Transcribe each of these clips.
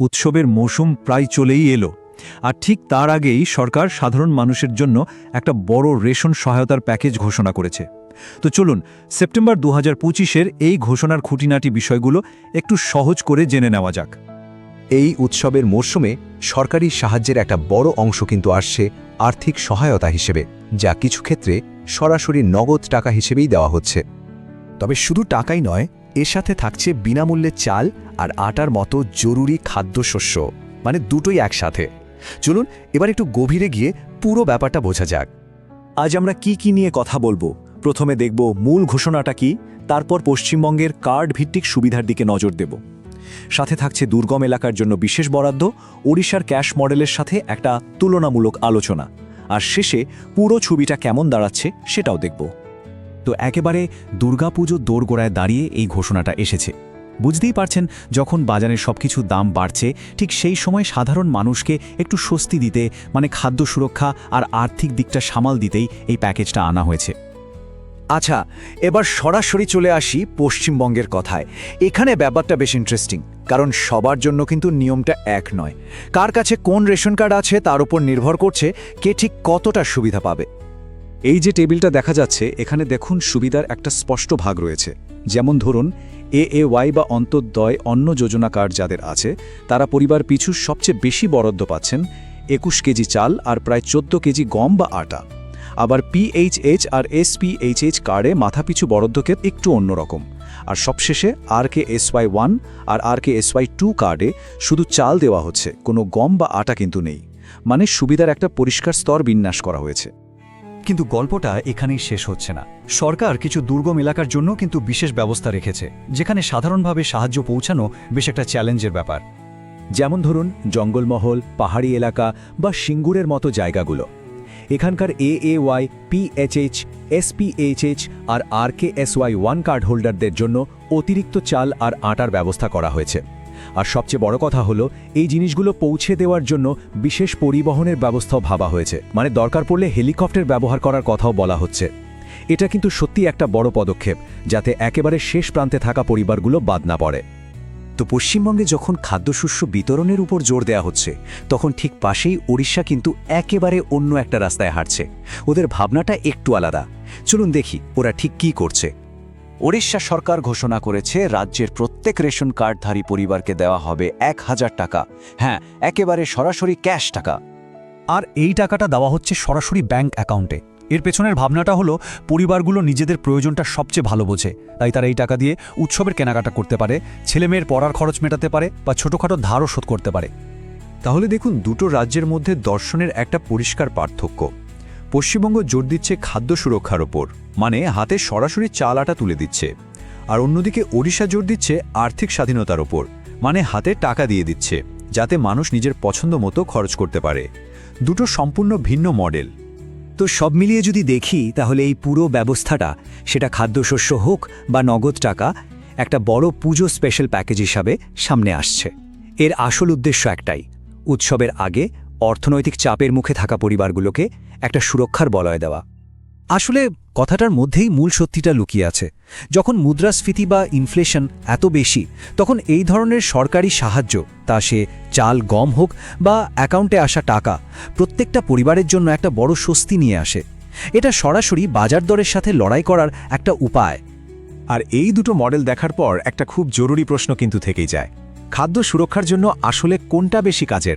উৎসবের মৌসুম প্রায় চলেই এলো। আর ঠিক তার আগেই সরকার সাধারণ মানুষের জন্য একটা বড় রেশন সহায়তার প্যাকেজ ঘোষণা করেছে। তো চলুন, সেপ্টেম্বর দু হাজার এই ঘোষণার খুঁটিনাটি বিষয়গুলো একটু সহজ করে জেনে নেওয়া যাক। এই উৎসবের মরশুমে সরকারি সাহায্যের একটা বড় অংশ কিন্তু আসছে আর্থিক সহায়তা হিসেবে, যা কিছু ক্ষেত্রে সরাসরি নগদ টাকা হিসেবেই দেওয়া হচ্ছে। তবে শুধু টাকাই নয় এর সাথে থাকছে বিনামূল্যে চাল আর আটার মতো জরুরি খাদ্যশস্য মানে দুটোই একসাথে। চলুন, এবার একটু গভীরে গিয়ে পুরো ব্যাপারটা বোঝা যাক। আজ আমরা কি কি নিয়ে কথা বলব? প্রথমে দেখব মূল ঘোষণাটা কি, তারপর পশ্চিমবঙ্গের কার্ড ভিত্তিক সুবিধার দিকে নজর দেব। সাথে থাকছে দুর্গম এলাকার জন্য বিশেষ বরাদ্দ, ওড়িশার ক্যাশ মডেলের সাথে একটা তুলনামূলক আলোচনা। আর শেষে পুরো ছবিটা কেমন দাঁড়াচ্ছে সেটাও দেখব। তো একেবারে দুর্গাপুজো দোরগোড়ায় দাঁড়িয়ে এই ঘোষণাটা এসেছে। বুঝতেই পারছেন, যখন বাজারের সবকিছু দাম বাড়ছে, ঠিক সেই সময় সাধারণ মানুষকে একটু স্বস্তি দিতে মানে খাদ্য সুরক্ষা আর আর্থিক দিকটা সামাল দিতেই এই প্যাকেজটা আনা হয়েছে। আচ্ছা এবার সরাসরি চলে আসি পশ্চিমবঙ্গের কথায়। এখানে ব্যাপারটা বেশ ইন্টারেস্টিং কারণ সবার জন্য কিন্তু নিয়মটা এক নয়। কার কাছে কোন রেশন কার্ড আছে তার উপর নির্ভর করছে কে ঠিক কতটা সুবিধা পাবে। এই যে টেবিলটা দেখা যাচ্ছে, এখানে দেখুন সুবিধার একটা স্পষ্ট ভাগ রয়েছে। যেমন ধরুন, এ এ ওয়াই বা অন্তর্দয় অন্য যোজনা কার্ড যাদের আছে, তারা পরিবার পিছু সবচেয়ে বেশি বরাদ্দ পাচ্ছেন একুশ কেজি চাল আর প্রায় চোদ্দ কেজি গম বা আটা। আবার পিএইচএইচ আর এস এসপিএইচএইচ কার্ডে মাথাপিছু বরাদ্দকে একটু অন্যরকম আর সবশেষে R K S Y one আর আর কে এসওয়াই টু কার্ডে শুধু চাল দেওয়া হচ্ছে, কোনো গম বা আটা কিন্তু নেই। মানে সুবিধার একটা পরিষ্কার স্তর বিন্যাস করা হয়েছে। কিন্তু গল্পটা এখানেই শেষ হচ্ছে না। সরকার কিছু দুর্গম এলাকার জন্য কিন্তু বিশেষ ব্যবস্থা রেখেছে, যেখানে সাধারণভাবে সাহায্য পৌঁছানো বেশ একটা চ্যালেঞ্জের ব্যাপার। যেমন ধরুন, জঙ্গলমহল, পাহাড়ি এলাকা বা সিঙ্গুরের মতো জায়গাগুলো। এখানকার A A Y PHH, SPHH R R K SY one card হোল্ডারদের জন্য অতিরিক্ত চাল আর আটার ব্যবস্থা করা হয়েছে। আর সবচেয়ে বড় কথা হলো, এই জিনিসগুলো পৌঁছে দেওয়ার জন্য বিশেষ পরিবহনের ব্যবস্থাও ভাবা হয়েছে। মানে দরকার পড়লে হেলিকপ্টার ব্যবহার করার কথাও বলা হচ্ছে। এটা কিন্তু সত্যি একটা বড় পদক্ষেপ, যাতে একেবারে শেষ প্রান্তে থাকা পরিবারগুলো বাদ না পড়ে। তো পশ্চিমবঙ্গে যখন খাদ্যশস্য বিতরণের উপর জোর দেওয়া হচ্ছে, তখন ঠিক পাশেই ওড়িশা কিন্তু একেবারে অন্য একটা রাস্তায় হাঁটছে। ওদের ভাবনাটা একটু আলাদা। চলুন দেখি ওরা ঠিক কি করছে। ওড়িশা সরকার ঘোষণা করেছে, রাজ্যের প্রত্যেক রেশন কার্ডধারী পরিবারকে দেওয়া হবে এক হাজার টাকা। হ্যাঁ একেবারে সরাসরি ক্যাশ টাকা। আর এই টাকাটা দেওয়া হচ্ছে সরাসরি ব্যাংক অ্যাকাউন্টে। এর পেছনের ভাবনাটা হলো, পরিবারগুলো নিজেদের প্রয়োজনটা সবচেয়ে ভালো বোঝে। তাই তারা এই টাকা দিয়ে উৎসবের কেনাকাটা করতে পারে, ছেলেমেয়ের পড়ার খরচ মেটাতে পারে বা ছোটোখাটো ধারও শোধ করতে পারে। তাহলে দেখুন, দুটো রাজ্যের মধ্যে দর্শনের একটা পরিষ্কার পার্থক্য। পশ্চিমবঙ্গ জোর দিচ্ছে খাদ্য সুরক্ষার ওপর মানে হাতে সরাসরি চাল আটা তুলে দিচ্ছে। আর অন্যদিকে ওড়িশা জোর দিচ্ছে আর্থিক স্বাধীনতার ওপর মানে হাতে টাকা দিয়ে দিচ্ছে, যাতে মানুষ নিজের পছন্দ মতো খরচ করতে পারে। দুটো সম্পূর্ণ ভিন্ন মডেল। তো সব মিলিয়ে যদি দেখি, তাহলে এই পুরো ব্যবস্থাটা, সেটা খাদ্যশস্য হোক বা নগদ টাকা, একটা বড় পুজো স্পেশাল প্যাকেজ হিসাবে সামনে আসছে। এর আসল উদ্দেশ্য একটাই, উৎসবের আগে অর্থনৈতিক চাপের মুখে থাকা পরিবারগুলোকে একটা সুরক্ষার বলয় দেওয়া। আসলে, কথাটার মধ্যেই মূল সত্যিটা লুকিয়ে আছে। যখন মুদ্রাস্ফীতি বা ইনফ্লেশন এত বেশি, তখন এই ধরনের সরকারি সাহায্য, তা সে চাল গম হোক বা অ্যাকাউন্টে আসা টাকা, প্রত্যেকটা পরিবারের জন্য একটা বড় স্বস্তি নিয়ে আসে। এটা সরাসরি বাজার দরের সাথে লড়াই করার একটা উপায়। আর এই দুটো মডেল দেখার পর একটা খুব জরুরি প্রশ্ন কিন্তু থেকেই যায়। খাদ্য সুরক্ষার জন্য আসলে কোনটা বেশি কাজের?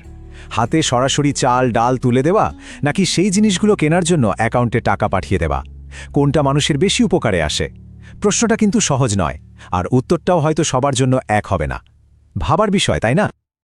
হাতে সরাসরি চাল, ডাল তুলে দেওয়া, নাকি সেই জিনিসগুলো কেনার জন্য অ্যাকাউন্টে টাকা পাঠিয়ে দেওয়া? কোনটা মানুষের বেশি উপকারে আসে? প্রশ্নটা কিন্তু সহজ নয়, আর উত্তরটাও হয়তো সবার জন্য এক হবে না। ভাবার বিষয়, তাই না?